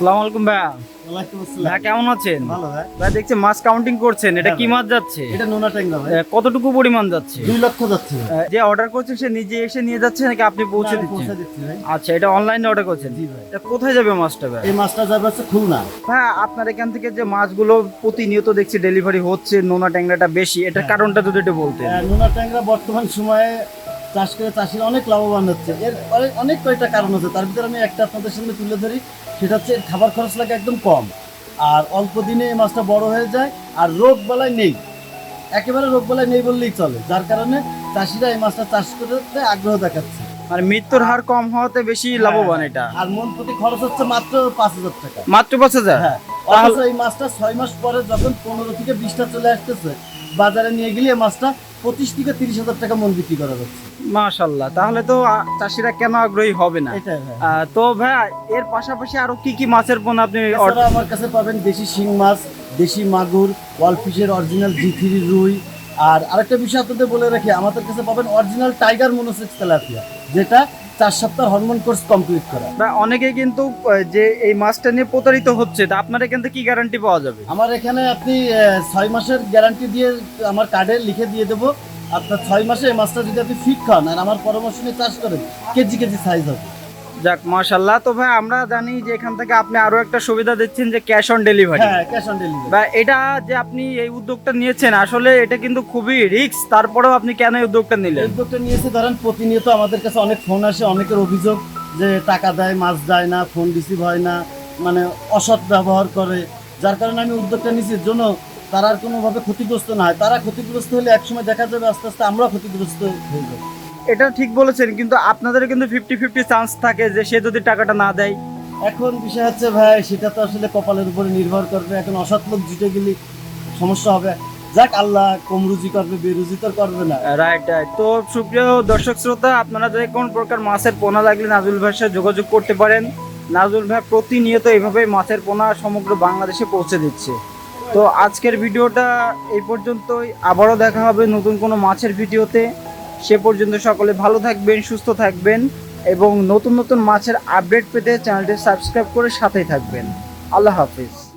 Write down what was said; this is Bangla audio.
আসসালামু আলাইকুম ভাইয়া ওয়ালাইকুম কেমন আছেন? ভাই। দেখছি মাছ কাউন্টিং করছেন। এটা হ্যাঁ কি মাছ যাচ্ছে? এটা নোনা ট্যাংরা ভাই। কতটুকু পরিমাণ যাচ্ছে? দুই লক্ষ যাচ্ছে যে অর্ডার করছেন সে নিজে এসে নিয়ে যাচ্ছে নাকি আপনি পৌঁছে দিচ্ছেন? আচ্ছা এটা অনলাইনে অর্ডার করছেন? জি ভাই। এটা কোথায় যাবে মাছটা ভাই? এই মাছটা যাবে হচ্ছে খুলনা। হ্যাঁ আপনার এখান থেকে যে মাছগুলো প্রতিনিয়ত দেখছি ডেলিভারি হচ্ছে নোনা ট্যাংরাটা বেশি এটার হ্যাঁ। কারণটা যদি একটু বলতেন। আহ, নোনা ট্যাংরা বর্তমান সময়ে চাষ করে চাষিরা অনেক লাভবান হচ্ছে। এর অনেক- কয়টা কারণ আছে তার ভিতরে আমি একটা আপনাদের সামনে তুলে ধরি। সেটা হচ্ছে খাবার খরচ লাগে একদম কম। আর অল্প দিনে এই মাছটা বড় হয়ে যায় আর রোগ বালাই নেই। একেবারে রোগ বালাই নেই বললেই চলে যার কারণে চাষিরা এই মাছটা চাষ করতে আগ্রহ দেখাচ্ছে। মানে মৃত্যুর হার কম হওয়াতে বেশি লাভবান এটা। আর মন প্রতি খরচ হচ্ছে মাত্র পাঁচ হাজার টাকা। মাত্র পাঁচ হাজার? হ্যাঁ এই মাছটা ছয় মাস পরে যখন পনেরো থেকে বিশটা চলে আসতেছে বাজারে নিয়ে গেলে মাছটা পঁচিশ থেকে তিরিশ হাজার টাকা মন বিক্রি করা যাচ্ছে। মাশাল্লাহ তাহলে তো চাষিরা কেন আগ্রহী হবে না? ভাই। তো ভাইয়া এর পাশাপাশি আরও কি কি মাছের পণ্য আপনি আমার কাছে পাবেন দেশি শিং মাছ দেশি মাগুর ওয়ালফিশের অরিজিনাল জি থ্রি রুই। আর আরেকটা বিষয় আপনাদের বলে রাখি আমাদের কাছে পাবেন অরিজিনাল টাইগার মনোসেক্স তেলাপিয়া যেটা চার সপ্তাহ হরমোন কোর্স কমপ্লিট করা। অনেকে কিন্তু যে এই মাছটা নিয়ে প্রতারিত হচ্ছে তা আপনার এখান থেকে কি গ্যারান্টি পাওয়া যাবে? আমার এখানে আপনি ছয় মাসের গ্যারান্টি দিয়ে আমার কার্ডে লিখে দিয়ে দেবো। আপনার ছয় মাসে এই মাছটা যদি আপনি ফিট খান আর আমার পরামর্শ নিয়ে চাষ করেন কেজি কেজি সাইজ হবে। যাক মাশাল্লাহ তো ভাই আমরা জানি যে এখান থেকে আপনি আরও একটা সুবিধা দিচ্ছেন যে ক্যাশ অন ডেলিভারি হ্যাঁ ক্যাশ অন ডেলিভারি বা এটা যে আপনি এই উদ্যোগটা নিয়েছেন আসলে এটা কিন্তু খুবই রিস্ক তারপরেও আপনি কেন এই উদ্যোগটা নিলেন? উদ্যোগটা নিয়েছে ধরেন প্রতিনিয়ত আমাদের কাছে অনেক ফোন আসে অনেকের অভিযোগ যে টাকা দেয় মাছ দেয় না ফোন রিসিভ হয় না মানে অসৎ ব্যবহার করে। যার কারণে আমি উদ্যোগটা নিয়েছি এর জন্য তারা আর কোনোভাবে ক্ষতিগ্রস্ত না হয়। তারা ক্ষতিগ্রস্ত হলে একসময় দেখা যাবে আস্তে আস্তে আমরা ক্ষতিগ্রস্ত হয়ে যাব। এটা ঠিক বলেছেন কিন্তু আপনাদের কিন্তু ফিফটি ফিফটি চান্স থাকে যে সে যদি টাকাটা না দেয়। এখন বিষয় হচ্ছে ভাই সেটা তো আসলে কপালের উপরে নির্ভর করবে এখন অসৎ লোক জুটে গেলে সমস্যা হবে। যাক আল্লাহ কম রুজি করবে বেরুজি তো করবে না। রাইট রাইট তো সুপ্রিয় দর্শক শ্রোতা আপনারা যে কোন প্রকার মাছের পোনা লাগলে নাজুল ভাইয়ের সাথে যোগাযোগ করতে পারেন। নাজুল ভাই প্রতিনিয়ত এইভাবে মাছের পোনা সমগ্র বাংলাদেশে পৌঁছে দিচ্ছে। তো আজকের ভিডিওটা এই পর্যন্তই। আবারও দেখা হবে নতুন কোনো মাছের ভিডিওতে। সে পর্যন্ত সকলে ভালো থাকবেন, সুস্থ থাকবেন এবং নতুন নতুন মাছের আপডেট পেতে চ্যানেলটি সাবস্ক্রাইব করে সাথেই থাকবেন। আল্লাহ হাফিজ।